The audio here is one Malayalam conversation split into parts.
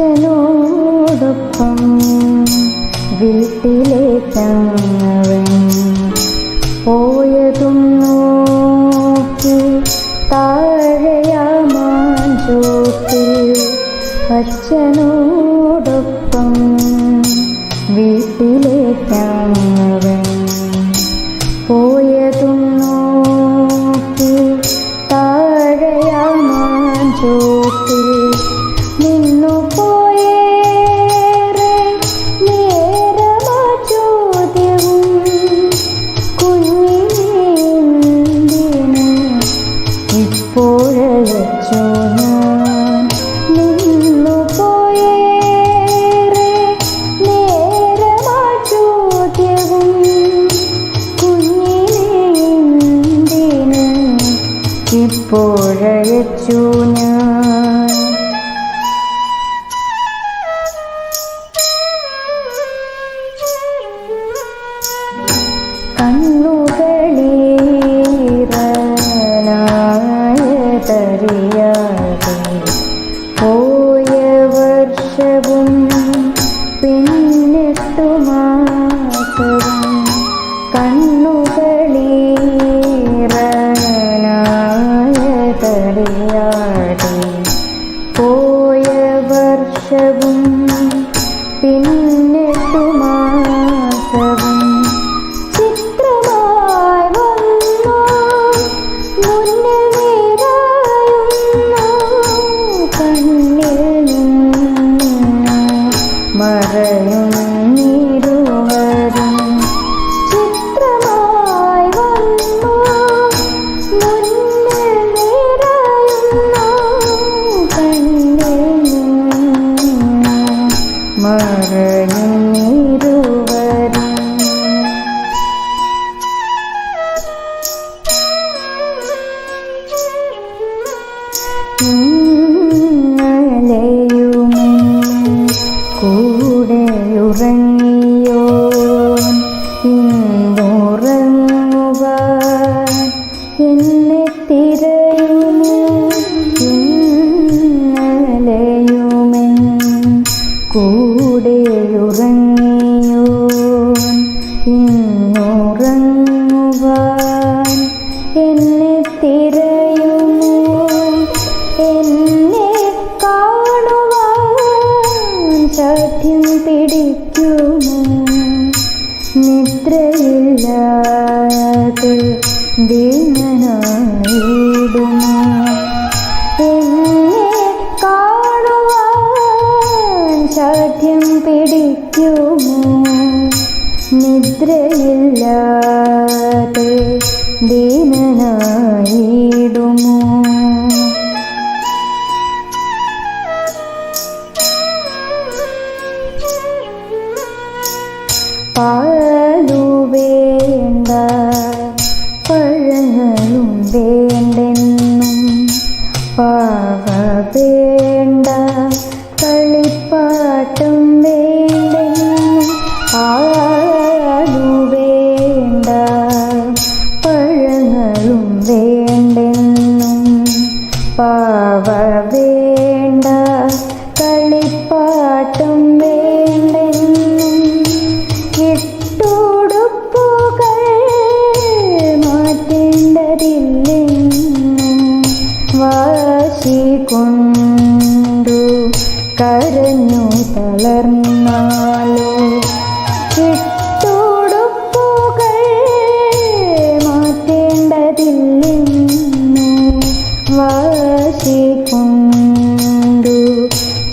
അച്ഛനോടൊപ്പം വീട്ടിലെ തങ്ങവൻ പോയതും നോക്കി താഴയാമാഞ്ചോട്ടിൽ അച്ഛനോടൊപ്പം വീട്ടിലെ ലഭിച്ചു ഞാൻ. കണ്ണുകളേറനായതറിയാതെ പോയ വർഷവും പിന്നിട്ടു മാസവും കണ്ണുകൾ திரு തകർന്നു തളർന്നാലോ? കെട്ടോടുപ്പുകൾ മാറ്റേണ്ടതില്ലെന്നു? വാശി കൊണ്ടു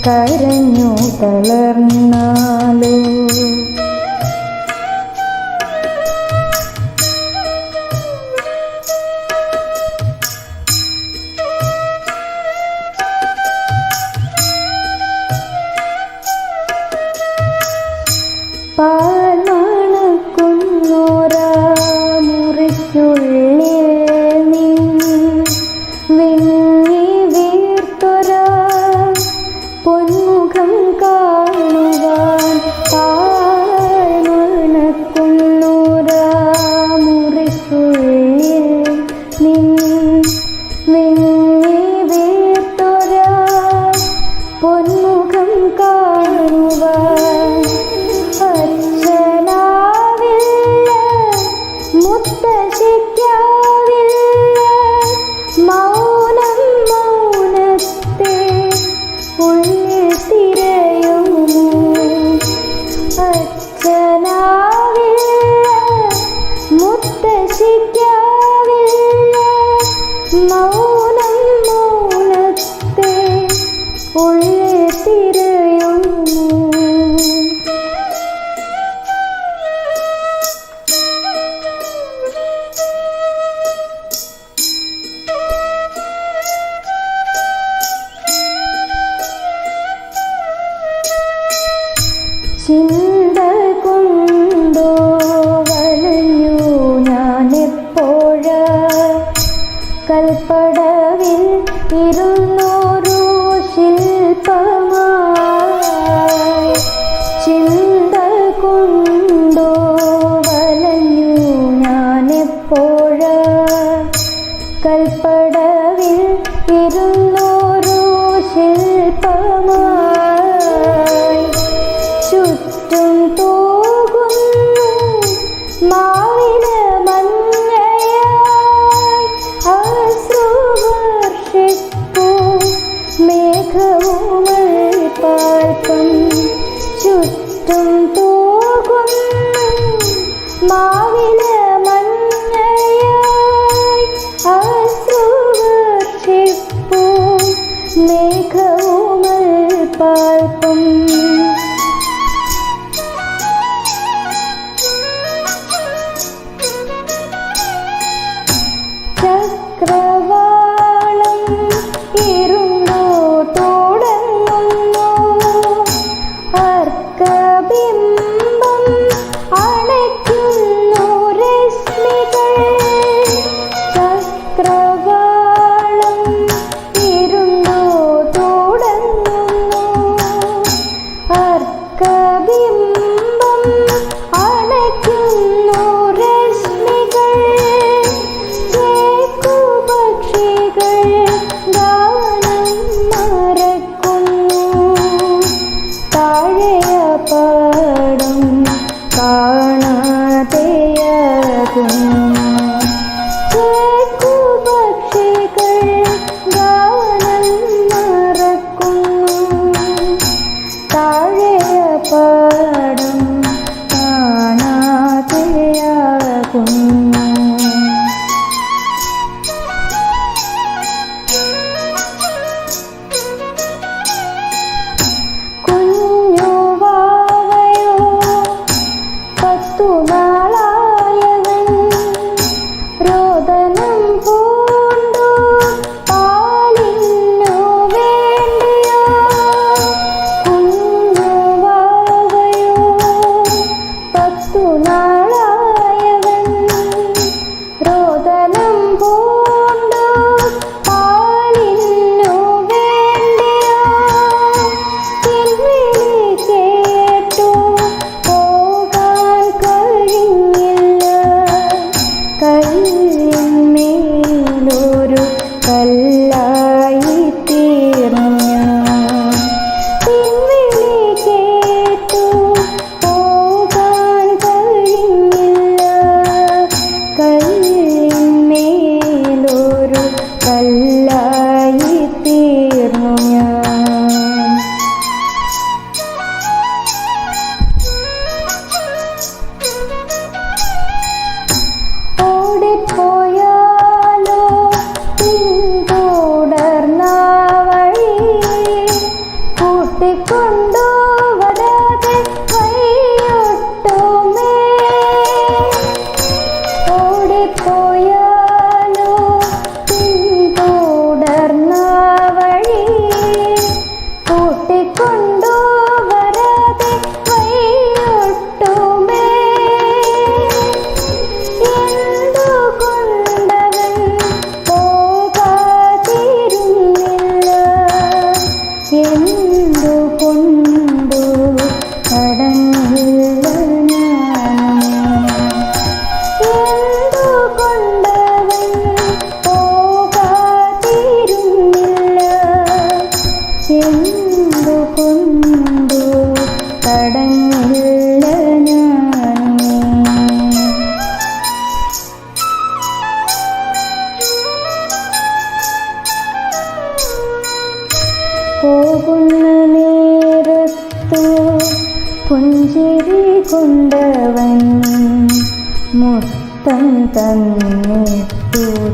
കരഞ്ഞു തളർ Bye. कल्प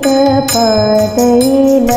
പാതയില